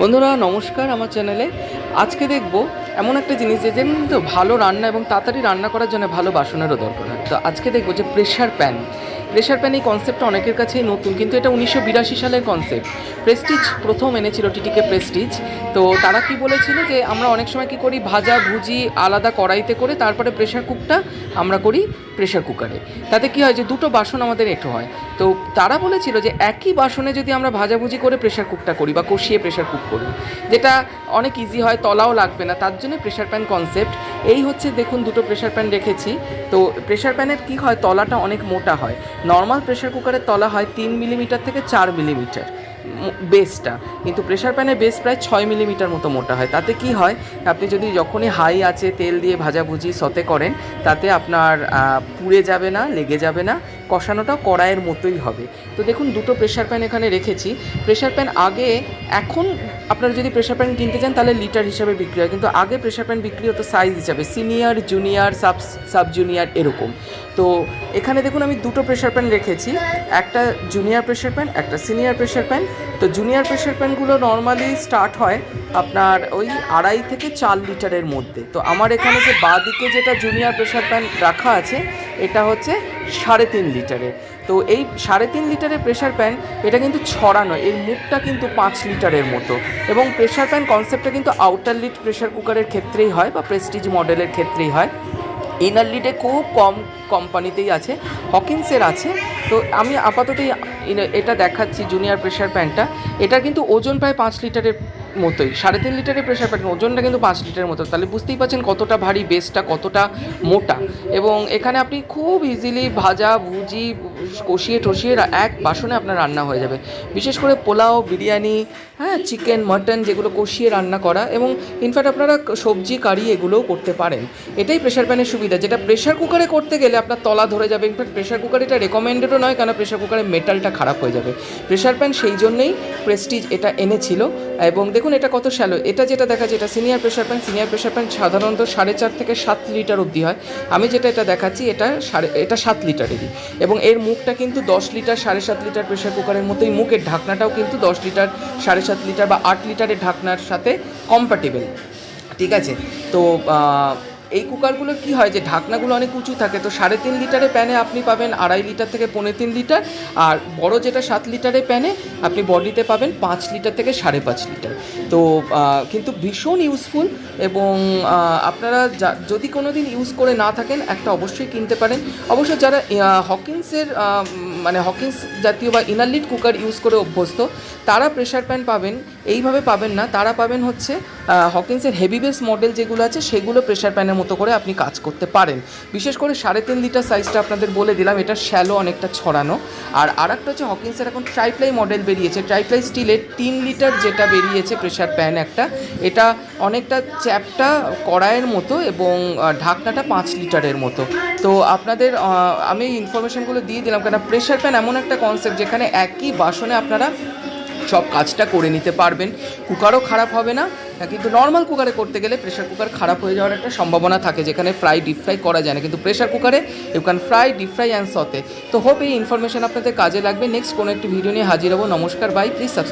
বন্ধুরা, নমস্কার আমার চ্যানেলে। আজকে দেখব এমন একটা জিনিস যে ভালো রান্না এবং তাড়াতাড়ি রান্না করার জন্য ভালো বাসনেরও দরকার হয়। তো আজকে দেখব যে প্রেশার প্যান প্রেশার প্যান এই কনসেপ্টটা অনেকের কাছেই নতুন, কিন্তু এটা উনিশশো বিরাশি সালের কনসেপ্ট প্রেস্টিজ প্রথম এনেছিল টিটিকে প্রেস্টিজ তো তারা কি বলেছিল যে, আমরা অনেক সময় কি করি, ভাজা, ভুজি, আলাদা কড়াইতে করে তারপরে প্রেশার কুকটা আমরা করি প্রেশার কুকারে তাতে কি হয় যে, দুটো বাসন আমাদের এঁটো হয়। তো তারা বলেছিল যে, একই বাসনে যদি আমরা ভাজাভুজি করে প্রেশার কুকটা করি বা কষিয়ে প্রেশার কুক করি, যেটা অনেক ইজি হয়, তলাও লাগবে না, তার জন্য প্রেশার প্যান কনসেপ্ট এই হচ্ছে দেখুন, দুটো প্রেশার প্যান রেখেছি। তো প্রেশার প্যানের কি হয়, তলাটা অনেক মোটা হয়। নর্মাল প্রেশার কুকারে তলা হয় তিন মিলিমিটার থেকে চার মিলিমিটার বেসটা কিন্তু প্রেশার প্যানের বেস প্রায় ছয় মিলিমিটার মতো মোটা হয়। তাতে কি হয়, আপনি যদি যখনই হাই আছে তেল দিয়ে ভাজাভুজি, সতে করেন, তাতে আপনার পুড়ে যাবে না, লেগে যাবে না। কষানোটাও কড়াইয়ের মতোই হবে। তো দেখুন, দুটো প্রেশার প্যান এখানে রেখেছি। প্রেশার প্যান আগে, এখন আপনারা যদি প্রেশার প্যান কিনতে চান, তাহলে লিটার হিসাবে বিক্রি হয়। কিন্তু আগে প্রেশার প্যান বিক্রি হতো সাইজ হিসাবে senior junior sub sub junior এরকম। তো এখানে দেখুন, আমি দুটো প্রেশার প্যান রেখেছি। একটা জুনিয়র প্রেশার প্যান একটা সিনিয়র প্রেশার প্যান তো জুনিয়র প্রেশার প্যানগুলো নর্মালি স্টার্ট হয় আপনার ওই আড়াই থেকে চার লিটারের মধ্যে। তো আমার এখানে যে বাঁদিকে যেটা জুনিয়র প্রেশার প্যান রাখা আছে এটা হচ্ছে সাড়ে তিন লিটারের তো এই সাড়ে তিন লিটারের প্রেশার প্যান এটা কিন্তু ছড়ানো এর মুখটা কিন্তু পাঁচ লিটারের মতো। এবং প্রেশার প্যান কনসেপ্টটা কিন্তু আউটার লিড প্রেশার কুকারের ক্ষেত্রেই হয় বা প্রেস্টিজ মডেলের ক্ষেত্রেই হয়। ইনার লিডে খুব কম কোম্পানিতেই আছে হকিন্সের আছে। তো আমি আপাতত এটা দেখাচ্ছি জুনিয়র প্রেশার প্যানটা এটা কিন্তু ওজন প্রায় পাঁচ লিটারের মতোই। সাড়ে তিন লিটারের প্রেশার প্যান ওজনটা কিন্তু পাঁচ লিটারের মতো। তাহলে বুঝতেই পারছেন কতটা ভারী বেসটা কতটা মোটা। এবং এখানে আপনি খুব ইজিলি ভাজা, ভুজি কষিয়ে টষিয়ে এক বাসনে আপনার রান্না হয়ে যাবে। বিশেষ করে পোলাও, বিরিয়ানি হ্যাঁ চিকেন, মাটন যেগুলো কষিয়ে রান্না করা এবং ইনফ্যাক্ট আপনারা সবজি, কারি এগুলোও করতে পারেন। এটাই প্রেশার প্যানের সুবিধা। যেটা প্রেশার কুকারে করতে গেলে আপনার তলা ধরে যাবে। ইনফ্যাক্ট প্রেশার কুকার এটা রেকমেন্ডেডও নয়, কেন প্রেশার কুকারের মেটালটা খারাপ হয়ে যাবে। প্রেশার প্যান সেই জন্যই প্রেস্টিজ এটা এনেছিল। এবং দেখুন এটা কত শ্যালো এটা যেটা দেখা যায়, এটা senior pressure pan senior pressure pan সাধারণত সাড়ে চার থেকে সাত লিটার অবধি হয়। আমি যেটা এটা দেখাচ্ছি, এটা সাড়ে এটা সাত লিটারেরই এবং এর মুখটা কিন্তু দশ লিটার, সাড়ে সাত লিটার প্রেশার কুকারের মতোই। মুখের ঢাকনাটাও কিন্তু দশ লিটার, সাড়ে সাত লিটার বা আট লিটারের ঢাকনার সাথে কম্প্যাটেবল ঠিক আছে? তো এই কুকারগুলো কি হয় যে ঢাকনাগুলো অনেক উঁচু থাকে, তো সাড়ে তিন লিটারের প্যানে আপনি পাবেন আড়াই লিটার থেকে পৌনে তিন লিটার, আর বড় যেটা সাত লিটারের প্যানে আপনি বডিতে পাবেন পাঁচ লিটার থেকে সাড়ে পাঁচ লিটার। তো কিন্তু ভীষণ ইউজফুল এবং আপনারা যদি কোনো দিন ইউজ করে না থাকেন, একটা অবশ্যই কিনতে পারেন। অবশ্য যারা হকিন্সের মানে হকিন্স জাতীয় বা ইনারলিট কুকার ইউজ করে অভ্যস্ত তারা প্রেশার প্যান পাবেন এইভাবে পাবেন না। তারা পাবেন হচ্ছে আহ, হকিন্সের হেভি বেস মডেল যেগুলো আছে সেগুলো প্রেশার প্যানের মতো করে আপনি কাজ করতে পারেন। বিশেষ করে সাড়ে তিন লিটার সাইজটা আপনাদের বলে দিলাম এটা শ্যালো অনেকটা ছড়ানো। আর আরেকটা হচ্ছে হকিন্সের এখন ট্রাইপ্লাই মডেল বেরিয়েছে। ট্রাইপ্লাই স্টিলের তিন লিটার যেটা বেরিয়েছে প্রেশার প্যান একটা এটা অনেকটা চ্যাপটা কড়াইয়ের মতো এবং ঢাকনাটা পাঁচ লিটারের মতো। তো আপনাদের আমি ইনফরমেশনগুলো দিয়ে দিলাম কেন প্রেশার প্যান এমন একটা কনসেপ্ট যেখানে একই বাসনে আপনারা সব কাজটা করে নিতে পারবেন। কুকারও খারাপ হবে না হ্যাঁ, কিন্তু নর্মাল কুকারে করতে গেলে প্রেশার কুকার খারাপ হয়ে যাওয়ার একটা সম্ভাবনা থাকে যেখানে ফ্রাই ডিপ ফ্রাই করা যায় না। কিন্তু প্রেশার কুকারে you can fry deep fry and saute তো হোপ এই ইনফরমেশন আপনাদের কাজে লাগবে। নেক্সট কোনো একটি ভিডিও নিয়ে হাজির হব। নমস্কার বাই প্লিজ